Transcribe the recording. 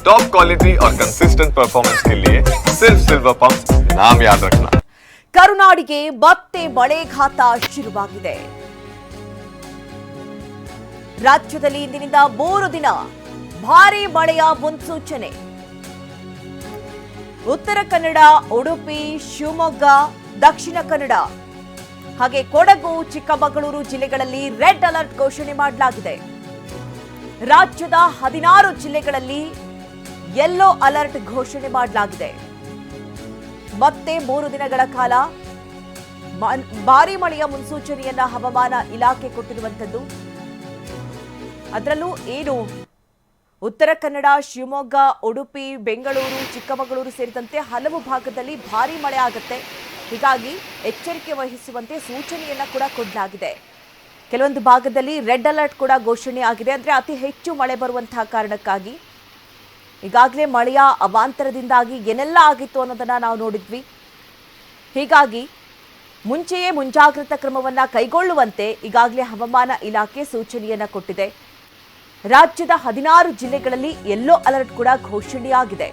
Top quality और consistent performance के लिए सिर्फ सिल्वर पंप नाम याद रखना ಕರುನಾಡಿಗೆ ಮತ್ತೆ ಮಳೆಘಾತ ಶುರುವಾಗಿದೆ ರಾಜ್ಯದಲ್ಲಿ ಇಂದಿನಿಂದ ಮೂರು ದಿನ ಭಾರೀ ಮಳೆಯ ಮುನ್ಸೂಚನೆ ಉತ್ತರ ಕನ್ನಡ ಉಡುಪಿ ಶಿವಮೊಗ್ಗ ದಕ್ಷಿಣ ಕನ್ನಡ ಹಾಗೆ ಕೊಡಗು ಚಿಕ್ಕಮಗಳೂರು ಜಿಲ್ಲೆಗಳಲ್ಲಿ ರೆಡ್ ಅಲರ್ಟ್ ಘೋಷಣೆ ಮಾಡಲಾಗಿದೆ ರಾಜ್ಯದ ಹದಿನಾರು ಜಿಲ್ಲೆಗಳಲ್ಲಿ ಯೆಲ್ಲೋ ಅಲರ್ಟ್ ಘೋಷಣೆ ಮಾಡಲಾಗಿದೆ. ಮತ್ತೆ ಮೂರು ದಿನಗಳ ಕಾಲ ಭಾರಿ ಮಳೆಯ ಮುನ್ಸೂಚನೆಯನ್ನ ಹವಾಮಾನ ಇಲಾಖೆ ಕೊಟ್ಟಿರುವಂತದ್ದು ಅದರಲ್ಲೂ ಏನು? ಉತ್ತರ ಕನ್ನಡ, ಶಿವಮೊಗ್ಗ, ಉಡುಪಿ, ಬೆಂಗಳೂರು, ಚಿಕ್ಕಮಗಳೂರು ಸೇರಿದಂತೆ ಹಲವು ಭಾಗದಲ್ಲಿ ಭಾರಿ ಮಳೆ ಆಗುತ್ತೆ. ಹೀಗಾಗಿ ಎಚ್ಚರಿಕೆ ವಹಿಸುವಂತೆ ಸೂಚನೆಯನ್ನ ಕೂಡ ಕೊಡಲಾಗಿದೆ. ಕೆಲವೊಂದು ಭಾಗದಲ್ಲಿ ರೆಡ್ ಅಲರ್ಟ್ ಕೂಡ ಘೋಷಣೆ ಆಗಿದೆ. ಅಂದ್ರೆ ಅತಿ ಹೆಚ್ಚು ಮಳೆ ಬರುವಂತಹ ಕಾರಣಕ್ಕಾಗಿ ಈಗಾಗಲೇ ಮಳೆಯ ಅವಾಂತರದಿಂದಾಗಿ ಏನೆಲ್ಲ ಆಗಿತ್ತು ಅನ್ನೋದನ್ನು ನಾವು ನೋಡಿದ್ವಿ. ಹೀಗಾಗಿ ಮುಂಚೆಯೇ ಮುಂಜಾಗ್ರತಾ ಕ್ರಮವನ್ನು ಕೈಗೊಳ್ಳುವಂತೆ ಈಗಾಗಲೇ ಹವಾಮಾನ ಇಲಾಖೆ ಸೂಚನೆಯನ್ನು ಕೊಟ್ಟಿದೆ. ರಾಜ್ಯದ ಹದಿನಾರು ಜಿಲ್ಲೆಗಳಲ್ಲಿ ಯೆಲ್ಲೋ ಅಲರ್ಟ್ ಕೂಡ ಘೋಷಣೆಯಾಗಿದೆ.